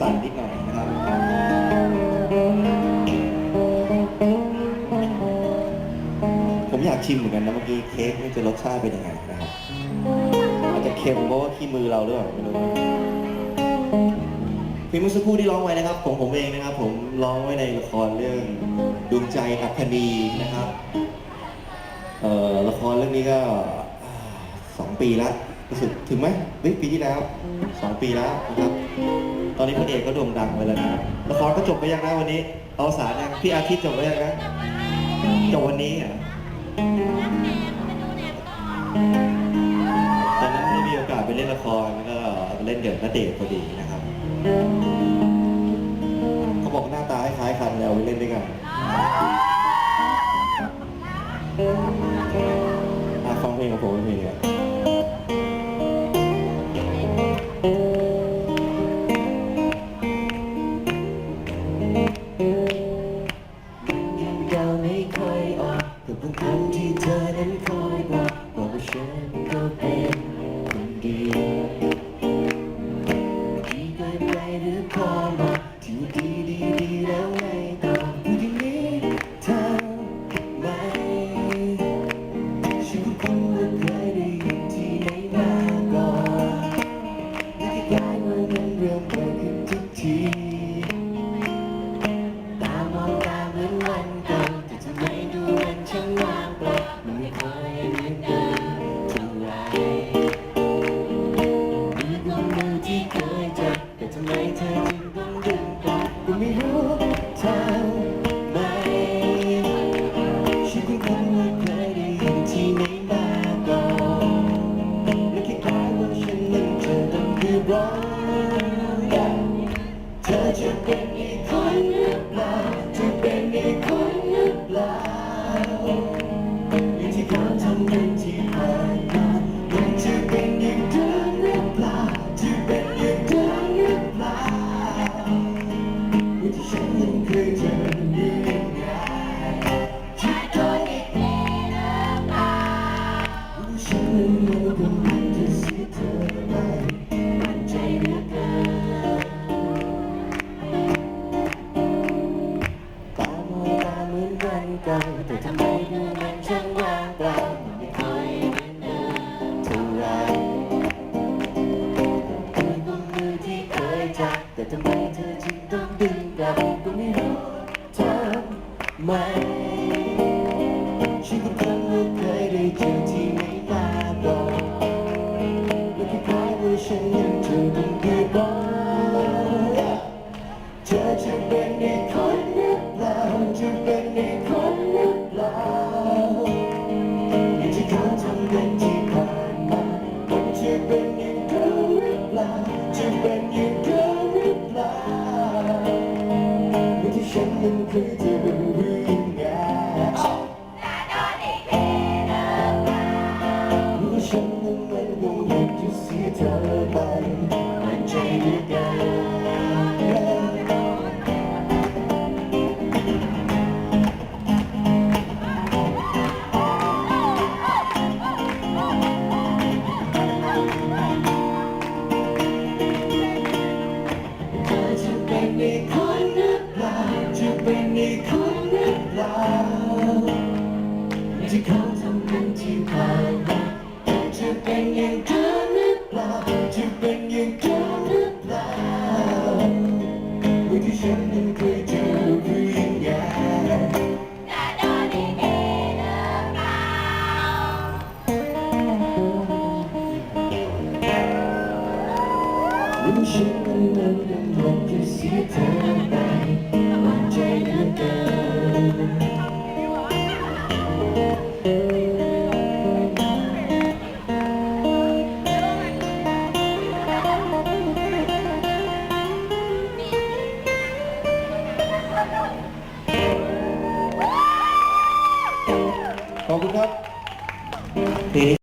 สั่นนิดหน่อยนะครับผมอยากชิมเหมือนกันนะเมื่อกี้เค้กนี่จะรสชาติเป็นยังไงนะครับอาจจะเค็มเพราะว่าขี้มือเราหรือเปล่าไม่รู้เพลงเมื่อสักครู่ที่ร้องไว้นะครับ ของผมเองนะครับ ผมร้องไว้ในละครเรื่องดวงใจอัคนีนะครับเอ่อละครเรื่องนี้ก็สองปีแล้ว รู้สึกถึงไหมเฮ้ยปีที่แล้วสองปีแล้วนะครับ ตอนนี้พระเอกก็โด่งดังไปแล้วนะละครก็จบไปยังนะวันนี้เอาสารยังพี่อาทิตย์จบไปยังนะจบวันนี้อะตอนนั้นได้มีโอกาสไปเล่นละครก็เล่นเดี่ยวนัเดชพอดีนะครับเขาบอกหน้าตาคล้ายๆกันแล้วไปเล่นด้วยกันฟังเพลงของผมเป็นเพลงเนี่ย ที่ต้องดึงกลับก็ไม่รู้ทำไม ฉันหรือเปล่าจะเป็นอย่างฉันหรือเปล่าวันที่ฉันนั้นเคยเจอคือยังไงแต่โดนดีเองหรือเปล่าวันฉันนั้นยังคงจะเสียเธอไปมันใจเหลือเกิน very